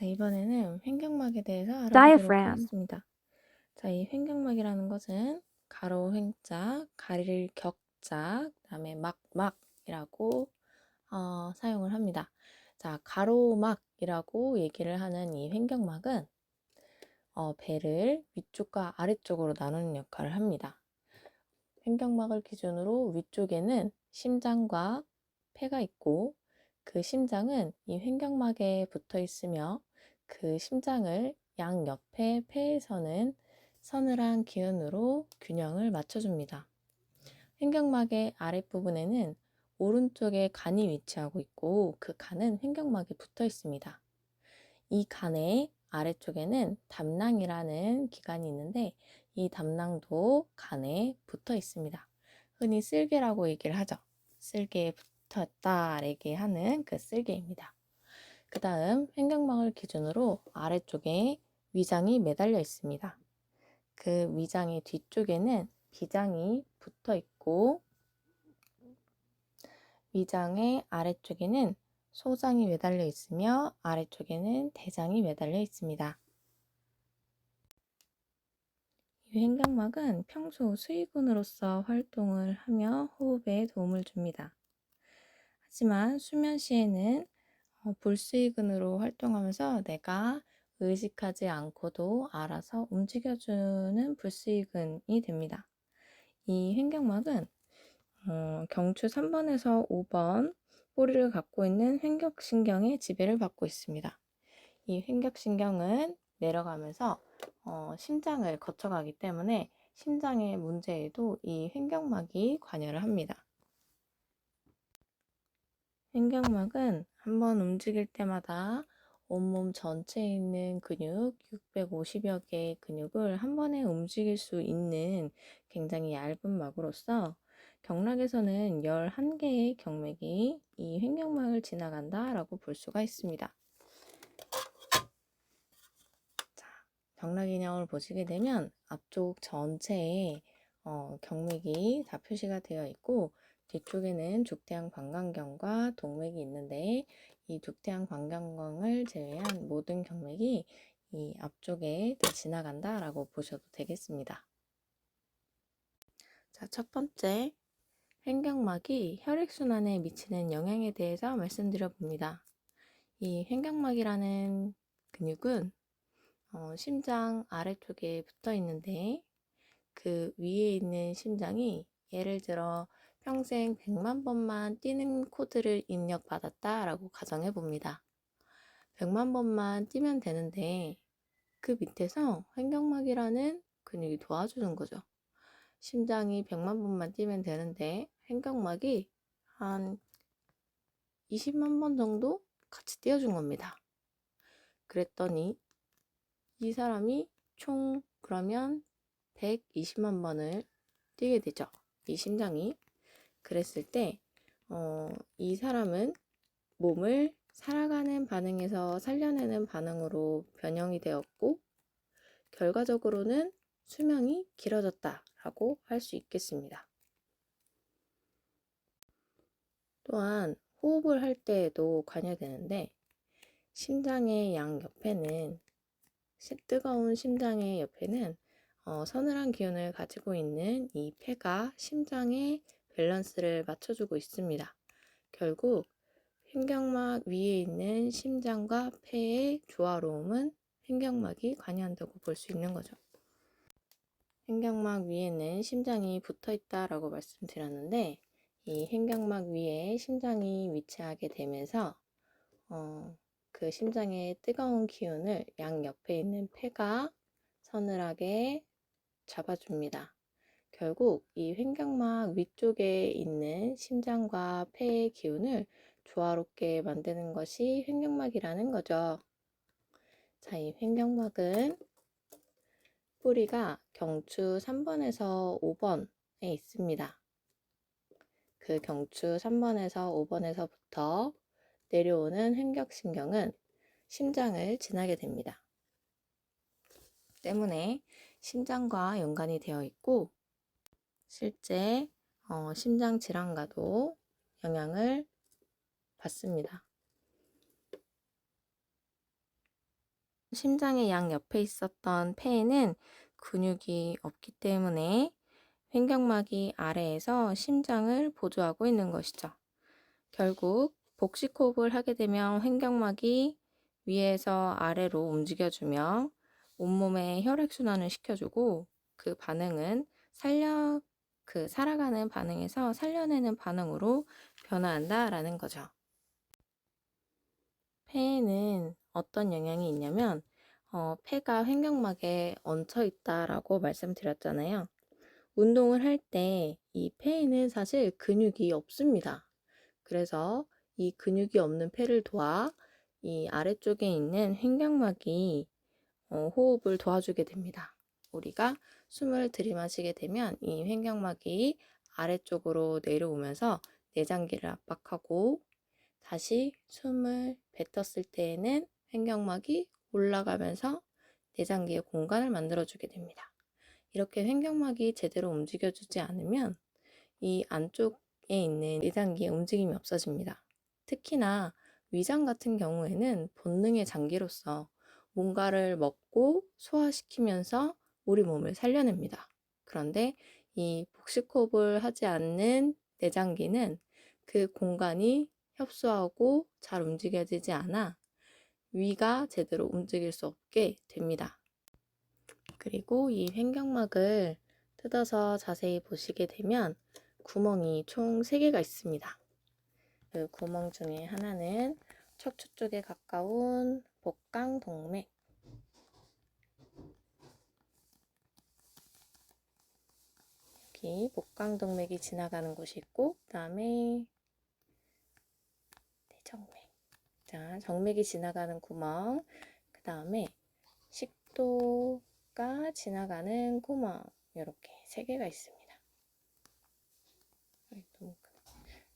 자, 이번에는 횡격막에 대해서 알아보도록. 하겠습니다. 자, 이 횡격막이라는 것은 가로 횡자, 가릴 격자, 그다음에 막막이라고 어, 사용을 합니다. 자, 가로막이라고 얘기를 하는 이 횡격막은 어, 배를 위쪽과 아래쪽으로 나누는 역할을 합니다. 횡격막을 기준으로 위쪽에는 심장과 폐가 있고 그 심장은 이 횡격막에 붙어 있으며 그 심장을 양 옆에 폐에서는 서늘한 기운으로 균형을 맞춰줍니다. 횡격막의 아랫부분에는 오른쪽에 간이 위치하고 있고 그 간은 횡격막에 붙어 있습니다. 이 간의 아래쪽에는 담낭이라는 기관이 있는데 이 담낭도 간에 붙어 있습니다. 흔히 쓸개라고 얘기를 하죠. 쓸개에 붙었다 얘기하는 그 쓸개입니다. 그 다음 횡격막을 기준으로 아래쪽에 위장이 매달려 있습니다. 그 위장의 뒤쪽에는 비장이 붙어 있고 위장의 아래쪽에는 소장이 매달려 있으며 아래쪽에는 대장이 매달려 있습니다. 이 횡격막은 평소 수의근으로서 활동을 하며 호흡에 도움을 줍니다. 하지만 수면 시에는 어, 불수의근으로 활동하면서 내가 의식하지 않고도 알아서 움직여주는 불수의근이 됩니다. 이 횡격막은 어, 경추 3번에서 5번 꼬리를 갖고 있는 횡격신경의 지배를 받고 있습니다. 이 횡격신경은 내려가면서 어, 심장을 거쳐가기 때문에 심장의 문제에도 이 횡격막이 관여를 합니다. 횡격막은 한번 움직일 때마다 온몸 전체에 있는 근육 650여 개의 근육을 한 번에 움직일 수 있는 굉장히 얇은 막으로서 경락에서는 11개의 경맥이 이 횡격막을 지나간다 라고 볼 수가 있습니다. 자, 경락 인형을 보시게 되면 앞쪽 전체에 어, 경맥이 다 표시가 되어 있고 뒤쪽에는 죽대양 방광경과 동맥이 있는데 이 죽대양 방광경을 제외한 모든 경맥이 이 앞쪽에 다 지나간다라고 보셔도 되겠습니다. 자, 첫 번째 횡격막이 혈액순환에 미치는 영향에 대해서 말씀드려 봅니다. 이 횡격막이라는 근육은 어, 심장 아래쪽에 붙어 있는데 그 위에 있는 심장이 예를 들어 평생 100만 번만 뛰는 코드를 입력받았다라고 가정해 봅니다. 100만 번만 뛰면 되는데 그 밑에서 횡격막이라는 근육이 도와주는 거죠. 심장이 100만 번만 뛰면 되는데 횡격막이 한 20만 번 정도 같이 뛰어준 겁니다. 그랬더니 이 사람이 총 그러면 120만 번을 뛰게 되죠. 이 심장이. 그랬을 때, 어, 이 사람은 몸을 살아가는 반응에서 살려내는 반응으로 변형이 되었고, 결과적으로는 수명이 길어졌다라고 할 수 있겠습니다. 또한 호흡을 할 때에도 관여되는데, 심장의 양 옆에는, 뜨거운 심장의 옆에는 어, 서늘한 기운을 가지고 있는 이 폐가 심장의 밸런스를 맞춰주고 있습니다. 결국 횡격막 위에 있는 심장과 폐의 조화로움은 횡격막이 관여한다고 볼 수 있는 거죠. 횡격막 위에는 심장이 붙어 있다라고 말씀드렸는데 이 횡격막 위에 심장이 위치하게 되면서 어, 그 심장의 뜨거운 기운을 양 옆에 있는 폐가 서늘하게 잡아줍니다. 결국 이 횡격막 위쪽에 있는 심장과 폐의 기운을 조화롭게 만드는 것이 횡격막이라는 거죠. 자, 이 횡격막은 뿌리가 경추 3번에서 5번에 있습니다. 그 경추 3번에서 5번에서부터 내려오는 횡격신경은 심장을 지나게 됩니다. 때문에 심장과 연관이 되어 있고 실제 어, 심장 질환과도 영향을 받습니다. 심장의 양 옆에 있었던 폐에는 근육이 없기 때문에 횡격막이 아래에서 심장을 보조하고 있는 것이죠. 결국 복식호흡을 하게 되면 횡격막이 위에서 아래로 움직여주며 온몸에 혈액순환을 시켜주고 그 반응은 살려 그 살아가는 반응에서 살려내는 반응으로 변화한다라는 거죠. 폐에는 어떤 영향이 있냐면 어, 폐가 횡격막에 얹혀 있다라고 말씀드렸잖아요. 운동을 할 때 이 폐에는 사실 근육이 없습니다. 그래서 이 근육이 없는 폐를 도와 이 아래쪽에 있는 횡격막이 어, 호흡을 도와주게 됩니다. 우리가 숨을 들이마시게 되면 이 횡격막이 아래쪽으로 내려오면서 내장기를 압박하고 다시 숨을 뱉었을 때에는 횡격막이 올라가면서 내장기에 공간을 만들어주게 됩니다. 이렇게 횡격막이 제대로 움직여주지 않으면 이 안쪽에 있는 내장기의 움직임이 없어집니다. 특히나 위장 같은 경우에는 본능의 장기로서 뭔가를 먹고 소화시키면서 우리 몸을 살려냅니다. 그런데 이 복식호흡을 하지 않는 내장기는 그 공간이 협소하고 잘 움직여지지 않아 위가 제대로 움직일 수 없게 됩니다. 그리고 이 횡격막을 뜯어서 자세히 보시게 되면 구멍이 총 3개가 있습니다. 그 구멍 중에 하나는 척추 쪽에 가까운 복강 동맥 여기 복강 동맥이 지나가는 곳이 있고 그 다음에 대정맥 자 정맥이 지나가는 구멍 그 다음에 식도가 지나가는 구멍 이렇게 세 개가 있습니다.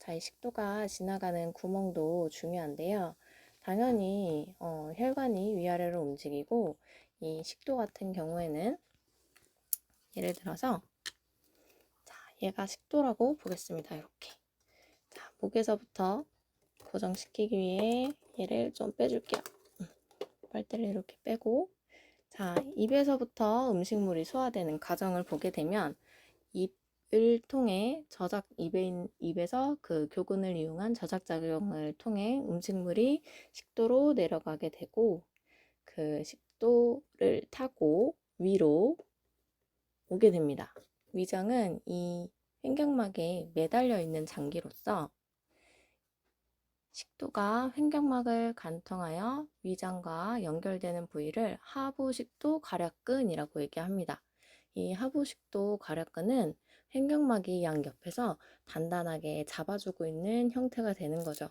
자, 이 식도가 지나가는 구멍도 중요한데요. 당연히 어, 혈관이 위아래로 움직이고 이 식도 같은 경우에는 예를 들어서 자, 얘가 식도라고 보겠습니다. 이렇게 자, 목에서부터 고정시키기 위해 얘를 좀 빼줄게요. 음, 빨대를 이렇게 빼고 자, 입에서부터 음식물이 소화되는 과정을 보게 되면 입을 통해 저작 입에 입에서 그 교근을 이용한 저작 작용을 통해 음식물이 식도로 내려가게 되고 그 식도를 타고 위로 오게 됩니다. 위장은 이 횡격막에 매달려 있는 장기로서 식도가 횡격막을 관통하여 위장과 연결되는 부위를 하부식도 괄약근이라고 얘기합니다. 이 하부식도 괄약근은 횡격막이 양 옆에서 단단하게 잡아주고 있는 형태가 되는 거죠.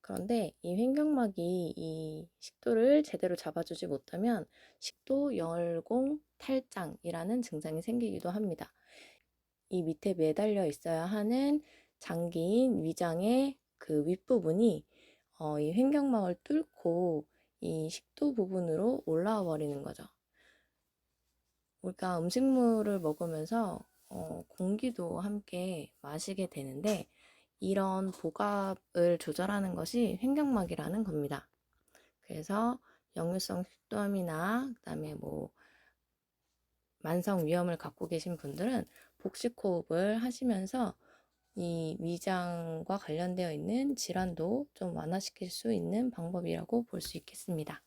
그런데 이 횡격막이 이 식도를 제대로 잡아주지 못하면 식도 열공 탈장이라는 증상이 생기기도 합니다. 이 밑에 매달려 있어야 하는 장기인 위장의 그 윗부분이 어, 이 횡격막을 뚫고 이 식도 부분으로 올라와 버리는 거죠. 우리가 음식물을 먹으면서 어, 공기도 함께 마시게 되는데 이런 복압을 조절하는 것이 횡격막이라는 겁니다. 그래서 역류성 식도암이나 그다음에 뭐 만성 위염을 갖고 계신 분들은 복식호흡을 하시면서 이 위장과 관련되어 있는 질환도 좀 완화시킬 수 있는 방법이라고 볼 수 있겠습니다.